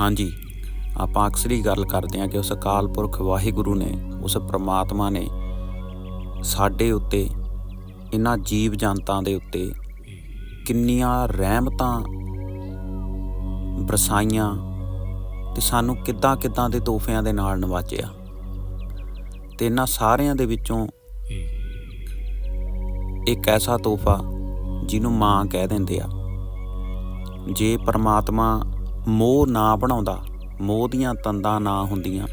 ਹਾਂਜੀ, ਆਪਾਂ ਅਕਸਰ ਹੀ ਗੱਲ ਕਰਦੇ ਹਾਂ ਕਿ ਉਸ ਅਕਾਲ ਪੁਰਖ ਵਾਹਿਗੁਰੂ ਨੇ, ਉਸ ਪ੍ਰਮਾਤਮਾ ਨੇ ਸਾਡੇ ਉੱਤੇ, ਇਹਨਾਂ ਜੀਵ ਜੰਤਾਂ ਦੇ ਉੱਤੇ ਕਿੰਨੀਆਂ ਰਹਿਮਤਾਂ ਬਰਸਾਈਆਂ ਤੇ ਸਾਨੂੰ ਕਿੱਦਾਂ ਕਿੱਦਾਂ ਦੇ ਤੋਹਫਿਆਂ ਦੇ ਨਾਲ ਨਵਾਜਿਆ। ਤੇ ਇਹਨਾਂ ਸਾਰਿਆਂ ਦੇ ਵਿੱਚੋਂ ਇੱਕ ਐਸਾ ਤੋਹਫਾ ਜਿਹਨੂੰ ਮਾਂ ਕਹਿ ਦਿੰਦੇ ਆ। ਜੇ ਪਰਮਾਤਮਾ ਮੋਹ ਨਾ ਬਣਾਉਂਦਾ, ਮੋਹ ਦੀਆਂ ਤੰਦਾਂ ਨਾ ਹੁੰਦੀਆਂ,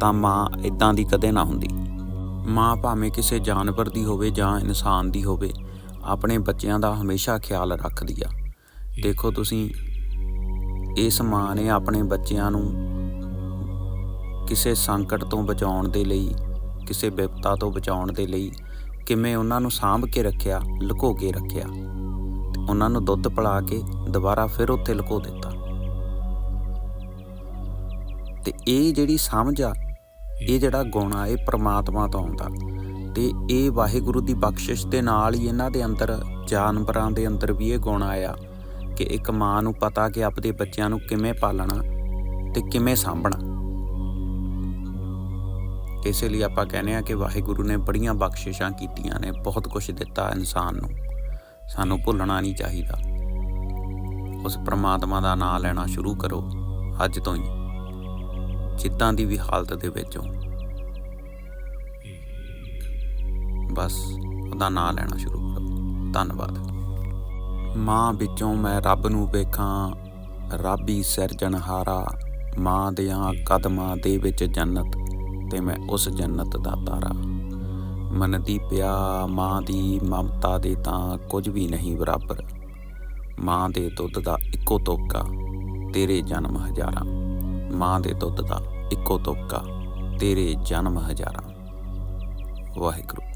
ਤਾਂ ਮਾਂ ਇਦਾਂ ਦੀ ਕਦੇ ਨਾ ਹੁੰਦੀ। ਮਾਂ ਭਾਵੇਂ ਕਿਸੇ ਜਾਨਵਰ ਦੀ ਹੋਵੇ ਜਾਂ ਇਨਸਾਨ ਦੀ ਹੋਵੇ, ਆਪਣੇ ਬੱਚਿਆਂ ਦਾ ਹਮੇਸ਼ਾ ਖਿਆਲ ਰੱਖਦੀ ਆ। ਦੇਖੋ ਤੁਸੀਂ, ਇਸ ਮਾਂ ਨੇ ਆਪਣੇ ਬੱਚਿਆਂ ਨੂੰ ਕਿਸੇ ਸੰਕਟ ਤੋਂ ਬਚਾਉਣ ਦੇ ਲਈ, ਕਿਸੇ ਵਿਪਤਾ ਤੋਂ ਬਚਾਉਣ ਦੇ ਲਈ ਕਿਵੇਂ ਉਹਨਾਂ ਨੂੰ ਸਾਂਭ ਕੇ ਰੱਖਿਆ, ਲੁਕੋ ਕੇ ਰੱਖਿਆ। ਉਹਨਾਂ ਨੂੰ ਦੁੱਧ ਪਿਲਾ ਕੇ ਦੁਬਾਰਾ ਫਿਰ ਉੱਥੇ ਲੁਕੋ ਦਿੱਤਾ। ਤੇ ਇਹ ਜਿਹੜੀ ਸਮਝ ਆ, ਇਹ ਜਿਹੜਾ ਗੁਣ ਆ, ਇਹ ਪ੍ਰਮਾਤਮਾ ਤੋਂ ਆਉਂਦਾ। ਤੇ ਇਹ ਵਾਹਿਗੁਰੂ ਦੀ ਬਖਸ਼ਿਸ਼ ਦੇ ਨਾਲ ਹੀ ਇਹਨਾਂ ਦੇ ਅੰਦਰ, ਜਾਨਵਰਾਂ ਦੇ ਅੰਦਰ ਵੀ ਇਹ ਗੁਣ ਆਇਆ ਕਿ ਇੱਕ ਮਾਂ ਨੂੰ ਪਤਾ ਕਿ ਆਪਣੇ ਬੱਚਿਆਂ ਨੂੰ ਕਿਵੇਂ ਪਾਲਣਾ ਤੇ ਕਿਵੇਂ ਸਾਂਭਣਾ। ਇਸੇ ਲਈ ਆਪਾਂ ਕਹਿੰਦੇ ਆ ਕਿ ਵਾਹਿਗੁਰੂ ਨੇ ਬੜੀਆਂ ਬਖਸ਼ਿਸ਼ਾਂ ਕੀਤੀਆਂ ਨੇ, ਬਹੁਤ ਕੁਝ ਦਿੱਤਾ ਇਨਸਾਨ ਨੂੰ। ਸਾਨੂੰ ਭੁੱਲਣਾ ਨਹੀਂ ਚਾਹੀਦਾ। ਉਸ ਪ੍ਰਮਾਤਮਾ ਦਾ ਨਾਮ ਲੈਣਾ ਸ਼ੁਰੂ ਕਰੋ, ਅੱਜ ਤੋਂ ਹੀ। ਜਿੱਦਾਂ ਦੀ ਵੀ ਹਾਲਤ ਦੇ ਵਿੱਚ। ਹੋ ਬਸ, ਉਹਦਾ ਨਾਮ ਲੈਣਾ ਸ਼ੁਰੂ ਕਰੋ। ਧੰਨਵਾਦ। ਮਾਂ ਵਿੱਚੋਂ ਮੈਂ ਰੱਬ ਨੂੰ ਵੇਖਾਂ, ਰੱਬ ਹੀ ਸਿਰਜਣਹਾਰਾ, ਮਾਂ ਦੇ ਦਿਆਂ ਕਦਮਾਂ ਦੇ ਵਿੱਚ ਜੰਨਤ ਤੇ ਮੈਂ ਉਸ ਜੰਨਤ ਦਾ ਤਾਰਾ। ਮਨ ਦੀ ਪਿਆ ਮਾਂ ਦੀ ਮਮਤਾ ਦੇ ਤਾਂ ਕੁਝ ਵੀ ਨਹੀਂ ਬਰਾਬਰ। ਮਾਂ ਦੇ ਦੁੱਧ ਦਾ ਇੱਕੋ ਤੋਕਾ ਤੇਰੇ ਜਨਮ ਹਜ਼ਾਰਾਂ। ਮਾਂ ਦੇ ਦੁੱਧ ਦਾ ਇੱਕੋ ਤੋਕਾ ਤੇਰੇ ਜਨਮ ਹਜ਼ਾਰਾਂ। ਵਾਹਿਗੁਰੂ।